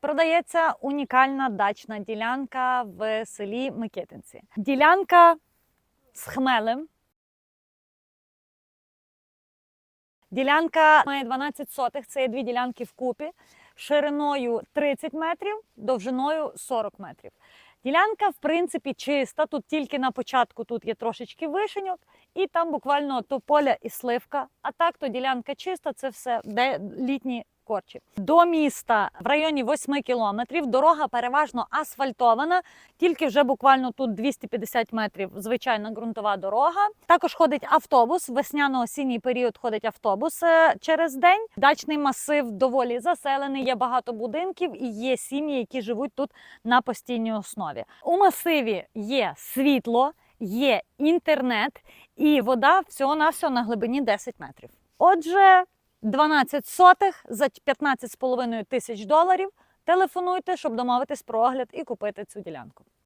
Продається унікальна дачна ділянка в селі Микитинці. Ділянка з хмелем. Ділянка має 12 сотих, це є дві ділянки вкупі, шириною 30 метрів, довжиною 40 метрів. Ділянка, в принципі, чиста. Тут тільки на початку тут є трошечки вишеньок, і там буквально то поля і сливка. А так то ділянка чиста, це все де літні корчі. До міста в районі 8 кілометрів. Дорога переважно асфальтована, тільки вже буквально тут 250 метрів звичайна ґрунтова дорога. Також ходить автобус. Весняно-осінній період ходить автобус е, через день. Дачний масив доволі заселений. Є багато будинків і є сім'ї, які живуть тут на постійній основі. У масиві є світло, є інтернет і вода всього на всього на глибині 10 метрів. Отже, 12 сотих за 15,5 тисяч доларів. Телефонуйте, щоб домовитись про огляд і купити цю ділянку.